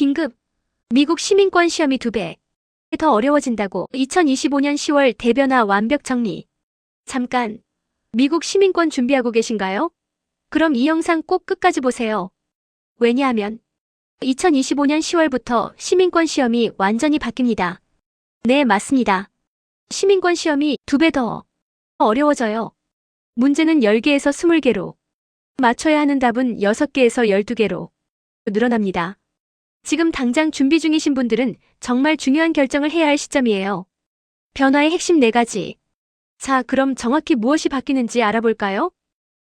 긴급. 미국 시민권 시험이 두 배. 더 어려워진다고 2025년 10월 대변화 완벽 정리. 잠깐. 미국 시민권 준비하고 계신가요? 그럼 이 영상 꼭 끝까지 보세요. 왜냐하면 2025년 10월부터 시민권 시험이 완전히 바뀝니다. 네, 맞습니다. 시민권 시험이 두 배 더 어려워져요. 문제는 10개에서 20개로. 맞춰야 하는 답은 6개에서 12개로 늘어납니다. 지금 당장 준비 중이신 분들은 정말 중요한 결정을 해야 할 시점이에요. 변화의 핵심 4가지. 자, 그럼 정확히 무엇이 바뀌는지 알아볼까요?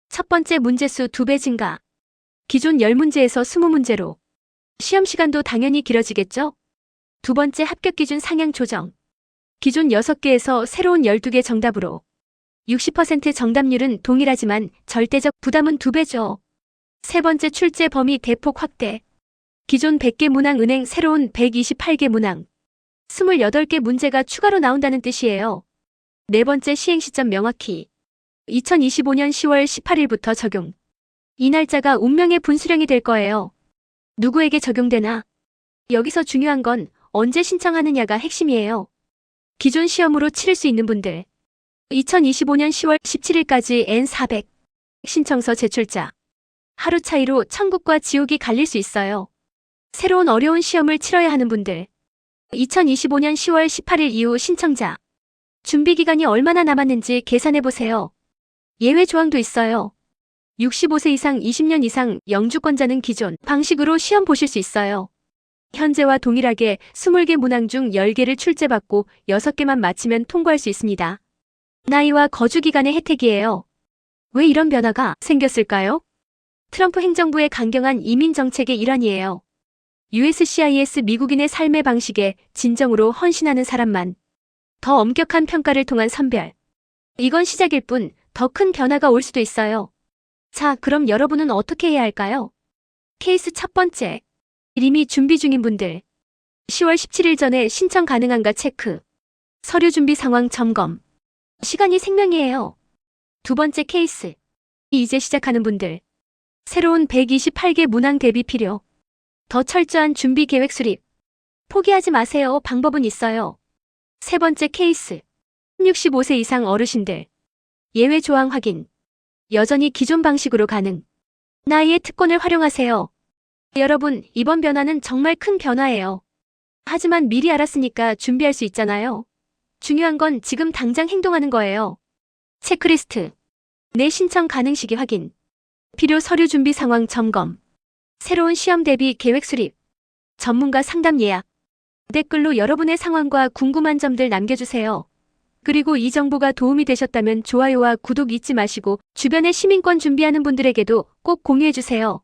첫 번째 문제수 2배 증가. 기존 10문제에서 20문제로. 시험 시간도 당연히 길어지겠죠? 두 번째 합격 기준 상향 조정. 기존 6개에서 새로운 12개 정답으로. 60% 정답률은 동일하지만 절대적 부담은 2배죠. 세 번째 출제 범위 대폭 확대. 기존 100개 문항 은행 새로운 128개 문항. 28개 문제가 추가로 나온다는 뜻이에요. 네 번째 시행 시점 명확히. 2025년 10월 18일부터 적용. 이 날짜가 운명의 분수령이 될 거예요. 누구에게 적용되나? 여기서 중요한 건 언제 신청하느냐가 핵심이에요. 기존 시험으로 치를 수 있는 분들. 2025년 10월 17일까지 N400 신청서 제출자. 하루 차이로 천국과 지옥이 갈릴 수 있어요. 새로운 어려운 시험을 치러야 하는 분들. 2025년 10월 18일 이후 신청자. 준비 기간이 얼마나 남았는지 계산해 보세요. 예외 조항도 있어요. 65세 이상 20년 이상 영주권자는 기존 방식으로 시험 보실 수 있어요. 현재와 동일하게 20개 문항 중 10개를 출제받고 6개만 맞히면 통과할 수 있습니다. 나이와 거주 기간의 혜택이에요. 왜 이런 변화가 생겼을까요? 트럼프 행정부의 강경한 이민 정책의 일환이에요. USCIS 미국인의 삶의 방식에 진정으로 헌신하는 사람만 더 엄격한 평가를 통한 선별. 이건 시작일 뿐 더 큰 변화가 올 수도 있어요. 자, 그럼 여러분은 어떻게 해야 할까요? 케이스 첫 번째. 이미 준비 중인 분들. 10월 17일 전에 신청 가능한가 체크. 서류 준비 상황 점검. 시간이 생명이에요. 두 번째 케이스. 이제 시작하는 분들. 새로운 128개 문항 대비 필요. 더 철저한 준비 계획 수립. 포기하지 마세요. 방법은 있어요. 세 번째 케이스. 65세 이상 어르신들. 예외 조항 확인. 여전히 기존 방식으로 가능. 나이의 특권을 활용하세요. 여러분, 이번 변화는 정말 큰 변화예요. 하지만 미리 알았으니까 준비할 수 있잖아요. 중요한 건 지금 당장 행동하는 거예요. 체크리스트. 내 신청 가능 시기 확인. 필요 서류 준비 상황 점검. 새로운 시험 대비 계획 수립. 전문가 상담 예약. 댓글로 여러분의 상황과 궁금한 점들 남겨주세요. 그리고 이 정보가 도움이 되셨다면 좋아요와 구독 잊지 마시고 주변에 시민권 준비하는 분들에게도 꼭 공유해주세요.